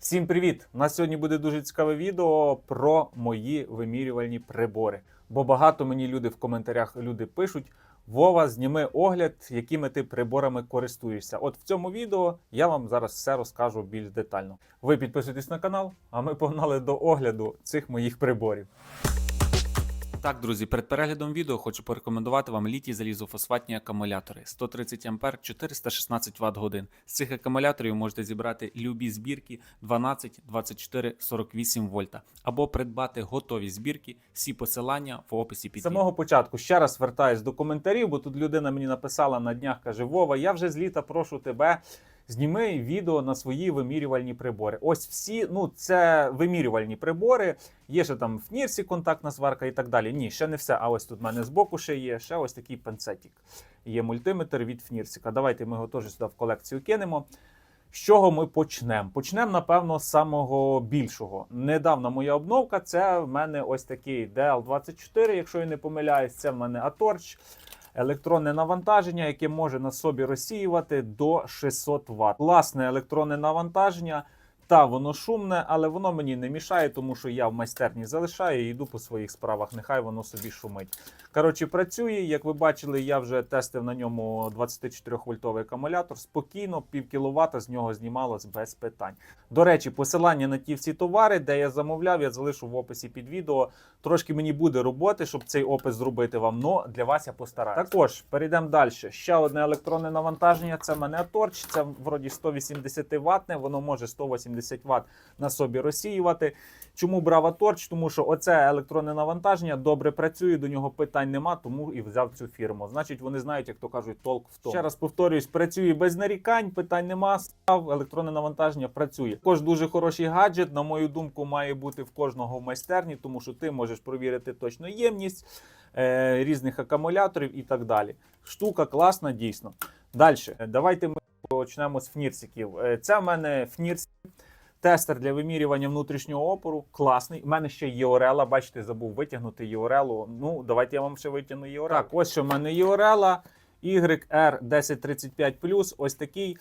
Всім привіт! У нас сьогодні буде дуже цікаве відео про мої вимірювальні прибори. Бо багато мені люди в коментарях люди пишуть: Вова, зніми огляд, якими ти приборами користуєшся. От в цьому відео я вам зараз все розкажу більш детально. Ви підписуйтесь на канал, а ми погнали до огляду цих моїх приборів. Так, друзі, перед переглядом відео хочу порекомендувати вам літій залізофосфатні акумулятори 130 А 416 Вт годин. З цих акумуляторів можете зібрати любі збірки 12, 24, 48 вольта або придбати готові збірки. Всі посилання в описі під З самого початку ще раз звертаюсь до коментарів, бо тут людина мені написала на днях, каже: Вова, я вже з літа прошу тебе. Зніми відео на свої вимірювальні прибори. Ось всі, ну це вимірювальні прибори. Є ще там в Нірсі контактна сварка і так далі. Ні, ще не все. А ось тут в мене збоку ще є ще ось такий панцетик. Є мультиметр від Фнірсіка. Давайте ми його теж сюди в колекцію кинемо. З чого ми почнемо? Почнемо, напевно, з самого більшого. Недавна моя обновка це в мене ось такий DL24, якщо я не помиляюсь, це в мене Atorch. Електронне навантаження, яке може на собі розсіювати до 600 Вт. Власне електронне навантаження. Та воно шумне, але воно мені не мішає, тому що я в майстерні залишаю і йду по своїх справах. Нехай воно собі шумить. Коротше, працює. Як ви бачили, я вже тестив на ньому 24 вольтовий акумулятор. Спокійно, пів кіловата з нього знімалось без питань. До речі, посилання на ті всі товари, де я замовляв, я залишу в описі під відео. Трошки мені буде роботи, щоб цей опис зробити вам. Но для вас я постараюся. Також перейдемо далі. Ще одне електронне навантаження. Це мене торч. Це вроді 180 ватне, воно може 180 Вт на собі розсіювати. Чому брав Аторч? Тому що оце електронне навантаження добре працює, до нього питань нема, тому і взяв цю фірму. Значить, вони знають, як то кажуть, толк в тому. Ще раз повторюсь, працює без нарікань, питань нема. Став електронне навантаження працює. Також дуже хороший гаджет, на мою думку, має бути в кожного в майстерні, тому що ти можеш провірити точну ємність е, різних акумуляторів і так далі. Штука класна, дійсно. Далі, давайте ми почнемо з фнірсиків. Е, Це в мене фнірсик. Тестер для вимірювання внутрішнього опору класний. У мене ще є Орела. Бачите, забув витягнути Єорелу. Ну, давайте я вам ще витягну Єорелу. Так, ось що в мене Єорела YR1035 Ось такий.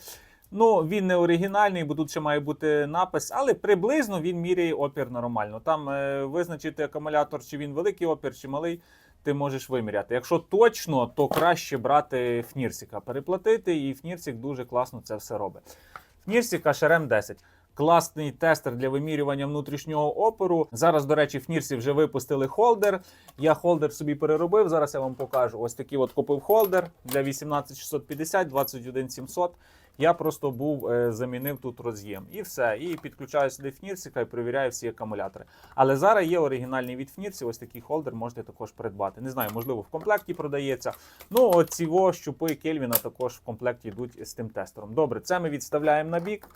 Ну, він не оригінальний, бо тут ще має бути напис, але приблизно він міряє опір нормально. Там е, визначити акумулятор, чи він великий опір, чи малий. Ти можеш виміряти. Якщо точно, то краще брати Фнірсіка, переплатити, і Фнірсік дуже класно це все робить. Фнірсік HRM 10. Класний тестер для вимірювання внутрішнього опору. Зараз, до речі, в Фнірсі вже випустили холдер. Я холдер собі переробив. Зараз я вам покажу. Ось такий от купив холдер для 18650, 21700. Я просто був е, замінив тут роз'єм і все. І підключаю сюди Фнірсіка і перевіряю всі акумулятори. Але зараз є оригінальний від Фнірсі. Ось такий холдер можете також придбати. Не знаю, можливо, в комплекті продається. Ну, оці щупи Кельвіна також в комплекті йдуть з тим тестером. Добре, це ми відставляємо на бік.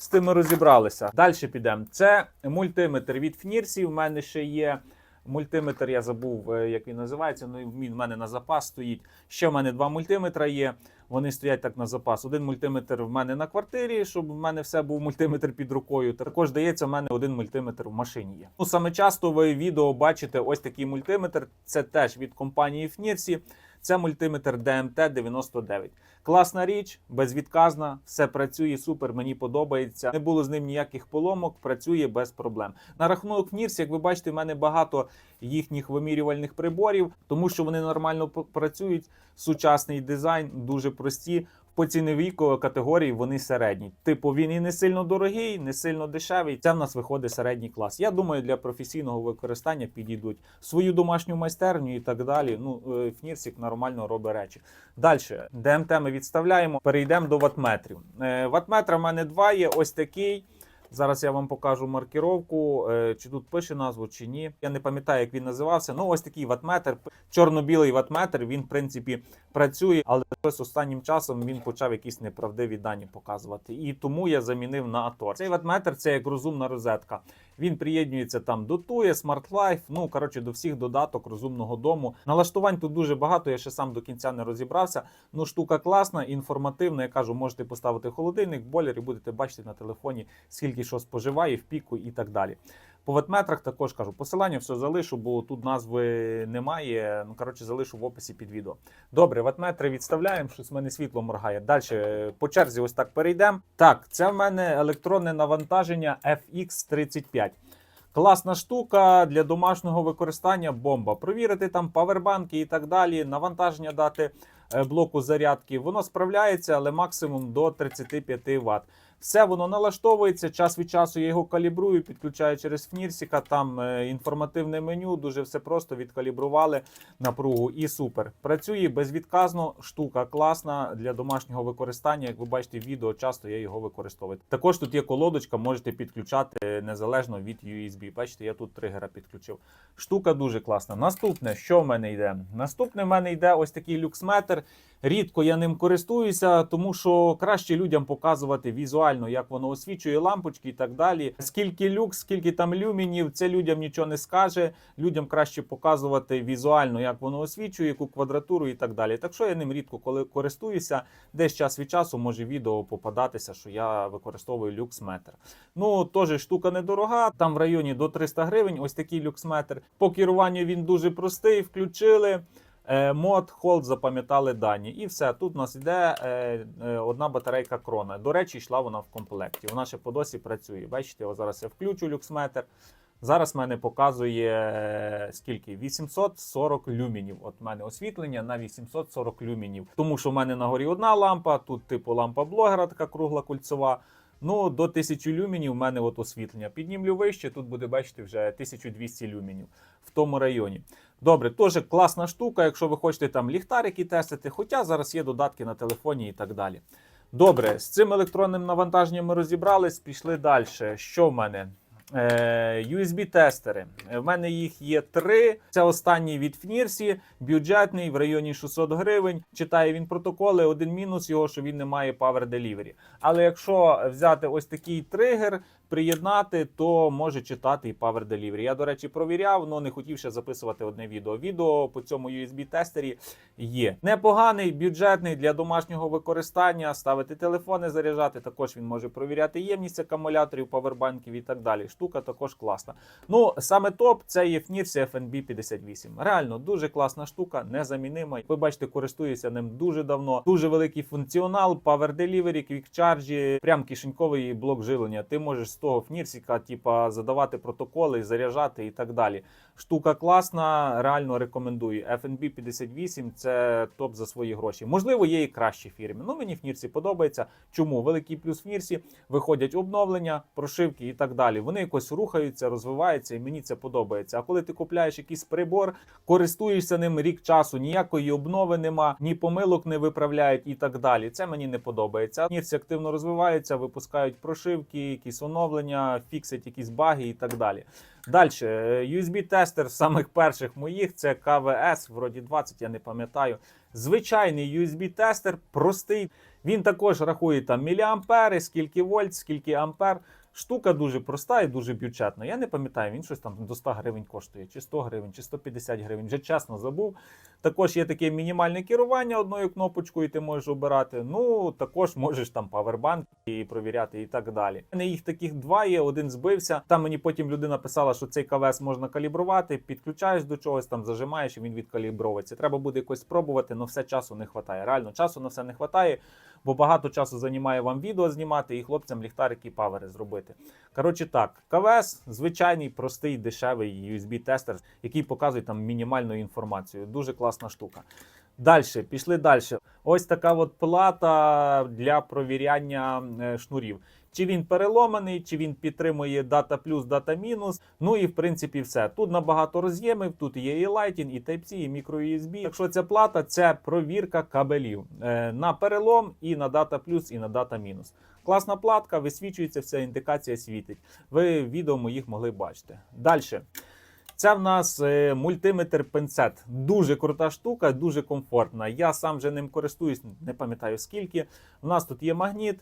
З тим розібралися. Далі підемо. Це мультиметр від Фнірсі. У мене ще є. Мультиметр, я забув, е, як він називається. Ну він в мене на запас стоїть. Ще в мене два мультиметра є. Вони стоять так на запас. Один мультиметр в мене на квартирі, щоб в мене все був мультиметр під рукою. Також здається, в мене один мультиметр в машині є. Ну саме часто ви відео бачите ось такий мультиметр. Це теж від компанії Фнірсі. Це мультиметр DMT 99. Класна річ, безвідказна, все працює супер. Мені подобається. Не було з ним ніяких поломок, працює без проблем. На рахунок Нірс, як ви бачите, в мене багато їхніх вимірювальних приборів, тому що вони нормально працюють. Сучасний дизайн, дуже прості. По ціновій категорії вони середні. Типу, він і не сильно дорогий, не сильно дешевий. Це в нас виходить середній клас. Я думаю, для професійного використання підійдуть свою домашню майстерню і так далі. Ну, е, Фнірсік нормально робить речі. Далі, ДМТ ми відставляємо. Перейдемо до ватметрів. Е, Ватметра в мене два є. Ось такий. Зараз я вам покажу маркіровку, е, чи тут пише назву, чи ні. Я не пам'ятаю, як він називався. Ну, ось такий ватметр. Чорно-білий ватметр. Він, в принципі, працює, але ось останнім часом він почав якісь неправдиві дані показувати. І тому я замінив на Атор. Цей ватметр це як розумна розетка. Він приєднується там до Тує, Smart Life, ну коротше до всіх додаток розумного дому. Налаштувань тут дуже багато. Я ще сам до кінця не розібрався. Ну штука класна, інформативна. Я кажу, можете поставити холодильник, бойлер і будете бачити на телефоні, скільки що споживає в піку і так далі. По ватметрах також кажу, посилання все залишу, бо тут назви немає. Ну коротше, залишу в описі під відео. Добре, ватметри відставляємо, щось в мене світло моргає. Далі по черзі, ось так перейдемо. Так, це в мене електронне навантаження FX35. Класна штука для домашнього використання бомба. Провірити там павербанки і так далі, навантаження дати е, блоку зарядки. Воно справляється, але максимум до 35 Вт. Все воно налаштовується. Час від часу я його калібрую, підключаю через Фнірсіка. Там е, інформативне меню, дуже все просто відкалібрували напругу і супер. Працює безвідказно. Штука класна для домашнього використання. Як ви бачите, відео часто я його використовую. Також тут є колодочка, можете підключати незалежно від USB. Бачите, я тут тригера підключив. Штука дуже класна. Наступне, що в мене йде? Наступне в мене йде ось такий люксметр. Рідко я ним користуюся, тому що краще людям показувати візуально, як воно освічує лампочки і так далі. Скільки люкс, скільки там люмінів, це людям нічого не скаже. Людям краще показувати візуально, як воно освічує, яку квадратуру і так далі. Так що я ним рідко коли користуюся, десь час від часу може відео попадатися, що я використовую люксметр. Ну теж штука недорога. Там в районі до 300 гривень. Ось такий люксметр. По керуванню він дуже простий. Включили. Е, Мод, холд, запам'ятали дані. І все. Тут у нас йде е, е, одна батарейка крона. До речі, йшла вона в комплекті. Вона ще по досі працює. Бачите, ось зараз я включу люксметр. Зараз мене показує скільки? 840 люмінів. От в мене освітлення на 840 люмінів. Тому що в мене на горі одна лампа, тут типу лампа блогера, така кругла кольцова. Ну, до 1000 люмінів в мене от освітлення. Піднімлю вище, тут буде, бачити вже 1200 люмінів в тому районі. Добре, теж класна штука, якщо ви хочете там ліхтарики тестити, хоча зараз є додатки на телефоні і так далі. Добре, з цим електронним навантаженням ми розібрались, пішли далі. Що в мене? Е, USB-тестери. В мене їх є три. Це останній від Фнірсі, бюджетний в районі 600 гривень. Читає він протоколи. Один мінус його, що він не має Power Delivery. Але якщо взяти ось такий тригер, приєднати, то може читати і Power Delivery. Я, до речі, провіряв, але не хотів ще записувати одне відео. Відео по цьому USB-тестері є. Непоганий, бюджетний для домашнього використання. Ставити телефони, заряджати. Також він може провіряти ємність акумуляторів, павербанків і так далі. Штука також класна. Ну, саме топ це є FNB 58. Реально дуже класна штука, незамінима. Ви бачите, користуюся ним дуже давно. Дуже великий функціонал, Power Delivery, Quick Charge, прям кишеньковий блок живлення. Ти можеш того фнірсіка, типа, задавати протоколи, заряджати і так далі. Штука класна, реально рекомендую. FNB 58 це топ за свої гроші. Можливо, є і кращі фірми. Ну мені Фнірсі подобається. Чому? Великий плюс Фнірсі виходять обновлення, прошивки і так далі. Вони якось рухаються, розвиваються, і мені це подобається. А коли ти купляєш якийсь прибор, користуєшся ним рік часу, ніякої обнови нема, ні помилок не виправляють і так далі. Це мені не подобається. Фнірсі активно розвиваються, випускають прошивки, якісь оновлення, фіксять якісь баги і так далі. Далі, USB-тестер з самих перших моїх це КВС, вроді 20, я не пам'ятаю. Звичайний USB-тестер, простий. Він також рахує там міліампери, скільки вольт, скільки ампер. Штука дуже проста і дуже бюджетна. Я не пам'ятаю, він щось там до 100 гривень коштує, чи 100 гривень, чи 150 гривень. Вже чесно забув. Також є таке мінімальне керування одною кнопочкою, ти можеш обирати. Ну, також можеш там павербанк і провіряти і так далі. У мене їх таких два є, один збився. Там мені потім людина писала, що цей КВС можна калібрувати, підключаєш до чогось, там зажимаєш і він відкалібровується. Треба буде якось спробувати, але все часу не вистачає. Реально, часу на все не вистачає, бо багато часу займає вам відео знімати і хлопцям ліхтарики і павери зробити. Коротше так, КВС звичайний, простий, дешевий USB-тестер, який показує там мінімальну інформацію. Дуже класна штука. Далі, пішли далі. Ось така от плата для провіряння е, шнурів. Чи він переломаний, чи він підтримує дата плюс, дата мінус. Ну і в принципі все. Тут набагато роз'ємів, тут є і Lightning, і Type-C, і microUSB. Якщо ця плата, це провірка кабелів е, на перелом і на дата плюс, і на дата мінус. Класна платка, висвічується, вся індикація світить. Ви в відео моїх могли бачити. Далі. Це в нас е, мультиметр пенсет. Дуже крута штука, дуже комфортна. Я сам вже ним користуюсь, не пам'ятаю скільки. У нас тут є магніт.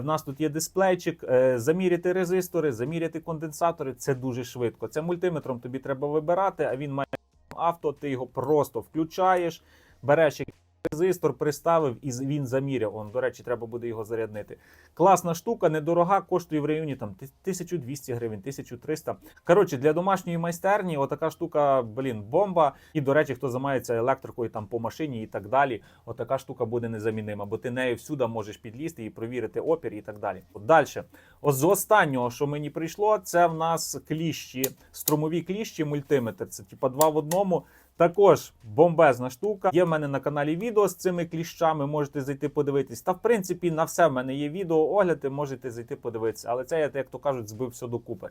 У нас тут є дисплейчик, е, заміряти резистори, заміряти конденсатори. Це дуже швидко. Це мультиметром тобі треба вибирати, а він має авто. Ти його просто включаєш, береш резистор приставив і він заміряв. Он, до речі, треба буде його заряднити. Класна штука, недорога, коштує в районі там ти- 1200 гривень, 1300. Коротше, для домашньої майстерні отака штука, блін, бомба. І, до речі, хто займається електрикою там по машині і так далі, отака штука буде незамінима, бо ти нею всюди можеш підлізти і провірити опір і так далі. Далі. От з останнього, що мені прийшло, це в нас кліщі, струмові кліщі, мультиметр. Це типа два в одному. Також бомбезна штука. Є в мене на каналі відео з цими кліщами. Можете зайти подивитись. Та в принципі на все в мене є відео огляди, можете зайти подивитися. Але це я, як то кажуть, збив все докупи.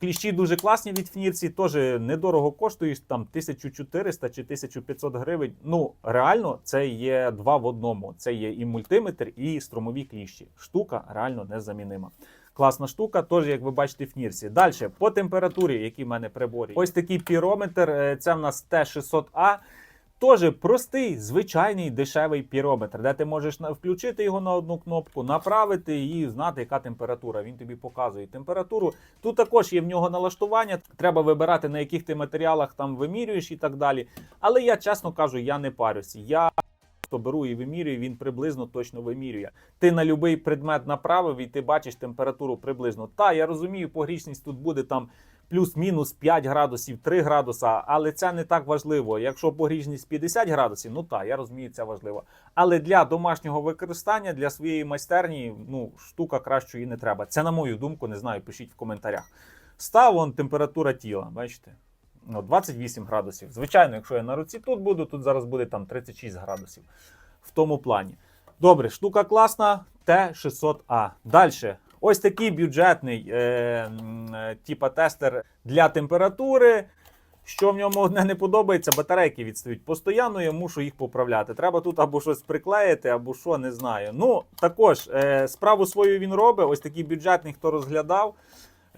Кліщі дуже класні від фнірці, теж недорого коштують там 1400 чи 1500 гривень. Ну реально, це є два в одному. Це є і мультиметр, і струмові кліщі. Штука реально незамінима. Класна штука, теж, як ви бачите, в нірці. Далі, по температурі, які в мене приборі. Ось такий пірометр. Це в нас Т600А. Теж простий, звичайний дешевий пірометр, де ти можеш включити його на одну кнопку, направити і знати, яка температура. Він тобі показує температуру. Тут також є в нього налаштування. Треба вибирати, на яких ти матеріалах там вимірюєш і так далі. Але я чесно кажу, я не парюсь. Я то беру і вимірюю, він приблизно точно вимірює. Ти на будь-який предмет направив і ти бачиш температуру приблизно. Та я розумію, погрішність тут буде там плюс-мінус 5 градусів, 3 градуса, але це не так важливо. Якщо погрішність 50 градусів, ну так, я розумію, це важливо. Але для домашнього використання, для своєї майстерні, ну штука кращої не треба. Це на мою думку, не знаю, пишіть в коментарях. Став вон температура тіла, бачите? Ну, 28 градусів. Звичайно, якщо я на руці тут буду, тут зараз буде там 36 градусів. В тому плані. Добре, штука класна, Т600А. Далі. Ось такий бюджетний е, е, типа тестер для температури. Що в ньому одне не подобається, батарейки відстають. Постійно я мушу їх поправляти. Треба тут або щось приклеїти, або що, не знаю. Ну, також е, справу свою він робить. Ось такий бюджетний, хто розглядав.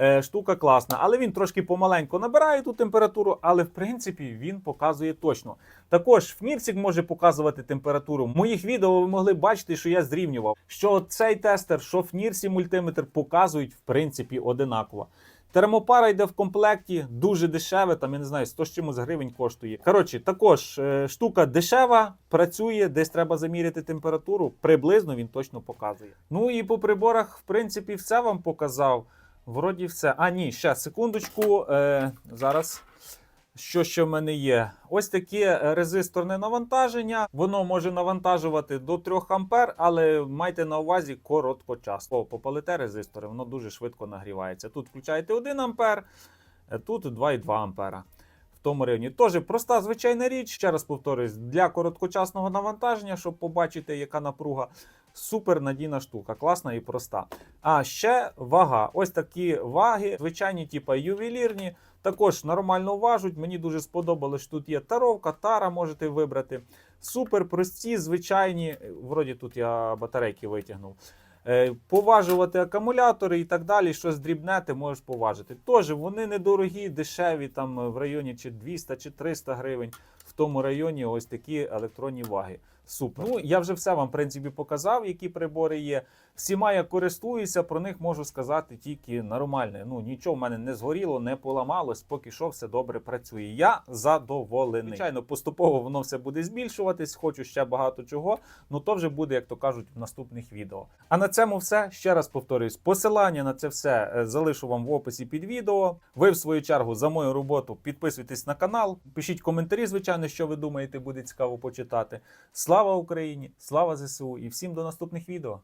Е, штука класна, але він трошки помаленько набирає ту температуру, але в принципі він показує точно. Також Фмірсік може показувати температуру. В моїх відео ви могли бачити, що я зрівнював, що цей тестер, що Фнірсі мультиметр показують в принципі одинаково. Термопара йде в комплекті, дуже дешеве, там я не знаю, 100 з чимось гривень коштує. Коротше, також е, штука дешева, працює, десь треба заміряти температуру. Приблизно він точно показує. Ну і по приборах, в принципі, все вам показав. Вроді все. А, ні, ще секундочку. Е, зараз. Що ще в мене є? Ось таке резисторне навантаження. Воно може навантажувати до 3 ампер, але майте на увазі короткочасно. Попалите резистори, воно дуже швидко нагрівається. Тут включаєте 1 ампер, е, тут 2,2 ампера. В тому районі. Теж проста звичайна річ. Ще раз повторюсь, для короткочасного навантаження, щоб побачити, яка напруга. Супер надійна штука, класна і проста. А ще вага. Ось такі ваги, звичайні, типа ювелірні. Також нормально важуть. Мені дуже сподобалось, що тут є таровка, тара можете вибрати. Супер прості, звичайні. Вроді тут я батарейки витягнув. Е, Поважувати акумулятори і так далі, щось дрібне, ти можеш поважити. Тож вони недорогі, дешеві, там в районі чи 200 чи 300 гривень. В тому районі ось такі електронні ваги. Супер. Ну, я вже все вам, в принципі, показав, які прибори є. Всіма я користуюся, про них можу сказати тільки нормальне. Ну, нічого в мене не згоріло, не поламалось, поки що все добре працює. Я задоволений. Звичайно, поступово воно все буде збільшуватись, хочу ще багато чого. Ну то вже буде, як то кажуть, в наступних відео. А на цьому все. Ще раз повторюсь, посилання на це все е, залишу вам в описі під відео. Ви, в свою чергу, за мою роботу підписуйтесь на канал, пишіть коментарі, звичайно, що ви думаєте, буде цікаво почитати. Слава Україні! Слава ЗСУ і всім до наступних відео!